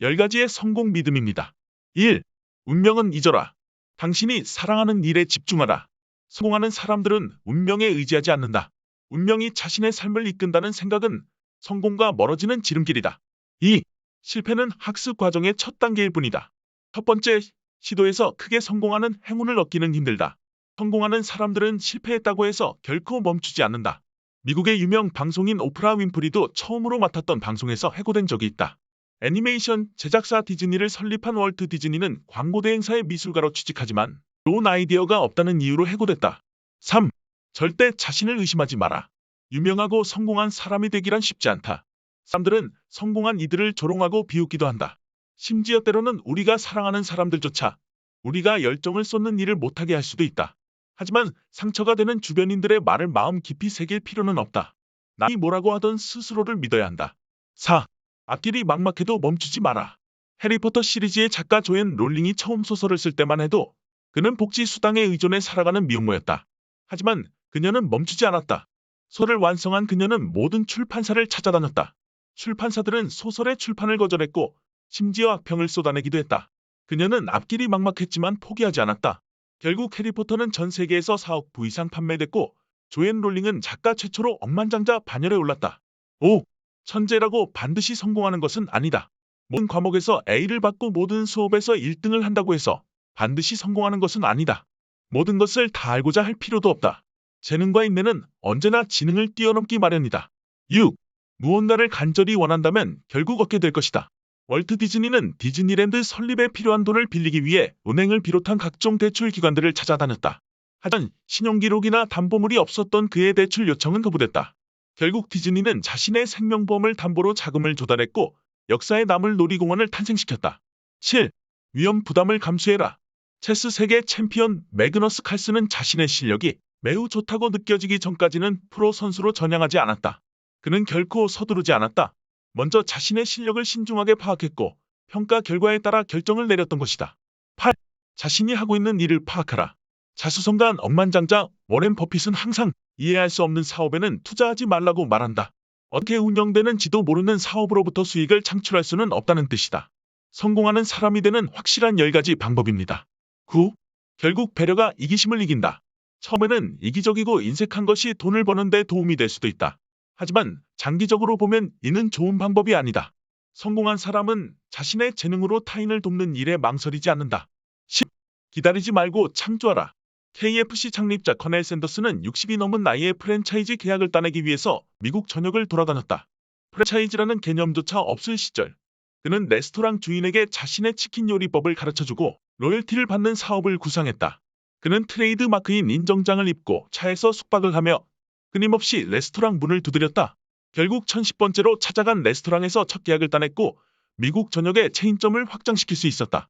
10가지의 성공 믿음입니다. 1. 운명은 잊어라. 당신이 사랑하는 일에 집중하라. 성공하는 사람들은 운명에 의지하지 않는다. 운명이 자신의 삶을 이끈다는 생각은 성공과 멀어지는 지름길이다. 2. 실패는 학습 과정의 첫 단계일 뿐이다. 첫 번째, 시도에서 크게 성공하는 행운을 얻기는 힘들다. 성공하는 사람들은 실패했다고 해서 결코 멈추지 않는다. 미국의 유명 방송인 오프라 윈프리도 처음으로 맡았던 방송에서 해고된 적이 있다. 애니메이션 제작사 디즈니를 설립한 월트 디즈니는 광고 대행사의 미술가로 취직하지만 좋은 아이디어가 없다는 이유로 해고됐다. 3. 절대 자신을 의심하지 마라. 유명하고 성공한 사람이 되기란 쉽지 않다. 사람들은 성공한 이들을 조롱하고 비웃기도 한다. 심지어 때로는 우리가 사랑하는 사람들조차 우리가 열정을 쏟는 일을 못하게 할 수도 있다. 하지만 상처가 되는 주변인들의 말을 마음 깊이 새길 필요는 없다. 남이 뭐라고 하던 스스로를 믿어야 한다. 4. 앞길이 막막해도 멈추지 마라. 해리포터 시리즈의 작가 조앤 롤링이 처음 소설을 쓸 때만 해도 그는 복지 수당에 의존해 살아가는 미혼모였다. 하지만 그녀는 멈추지 않았다. 소설을 완성한 그녀는 모든 출판사를 찾아다녔다. 출판사들은 소설의 출판을 거절했고 심지어 악평을 쏟아내기도 했다. 그녀는 앞길이 막막했지만 포기하지 않았다. 결국 해리포터는 전 세계에서 4억 부 이상 판매됐고 조앤 롤링은 작가 최초로 억만장자 반열에 올랐다. 5. 천재라고 반드시 성공하는 것은 아니다. 모든 과목에서 A를 받고 모든 수업에서 1등을 한다고 해서 반드시 성공하는 것은 아니다. 모든 것을 다 알고자 할 필요도 없다. 재능과 인내는 언제나 지능을 뛰어넘기 마련이다. 6. 무언가를 간절히 원한다면 결국 얻게 될 것이다. 월트 디즈니는 디즈니랜드 설립에 필요한 돈을 빌리기 위해 은행을 비롯한 각종 대출 기관들을 찾아다녔다. 하지만 신용기록이나 담보물이 없었던 그의 대출 요청은 거부됐다. 결국 디즈니는 자신의 생명보험을 담보로 자금을 조달했고 역사에 남을 놀이공원을 탄생시켰다. 7. 위험 부담을 감수해라. 체스 세계 챔피언 매그너스 칼스는 자신의 실력이 매우 좋다고 느껴지기 전까지는 프로 선수로 전향하지 않았다. 그는 결코 서두르지 않았다. 먼저 자신의 실력을 신중하게 파악했고 평가 결과에 따라 결정을 내렸던 것이다. 8. 자신이 하고 있는 일을 파악하라. 자수성가한 억만장자 워렌 버핏은 항상 이해할 수 없는 사업에는 투자하지 말라고 말한다. 어떻게 운영되는지도 모르는 사업으로부터 수익을 창출할 수는 없다는 뜻이다. 성공하는 사람이 되는 확실한 10가지 방법입니다. 9. 결국 배려가 이기심을 이긴다. 처음에는 이기적이고 인색한 것이 돈을 버는 데 도움이 될 수도 있다. 하지만 장기적으로 보면 이는 좋은 방법이 아니다. 성공한 사람은 자신의 재능으로 타인을 돕는 일에 망설이지 않는다. 10. 기다리지 말고 창조하라. KFC 창립자 커넬 샌더스는 60이 넘은 나이에 프랜차이즈 계약을 따내기 위해서 미국 전역을 돌아다녔다. 프랜차이즈라는 개념조차 없을 시절. 그는 레스토랑 주인에게 자신의 치킨 요리법을 가르쳐주고 로열티를 받는 사업을 구상했다. 그는 트레이드 마크인 인정장을 입고 차에서 숙박을 하며 끊임없이 레스토랑 문을 두드렸다. 결국 1010번째로 찾아간 레스토랑에서 첫 계약을 따냈고 미국 전역의 체인점을 확장시킬 수 있었다.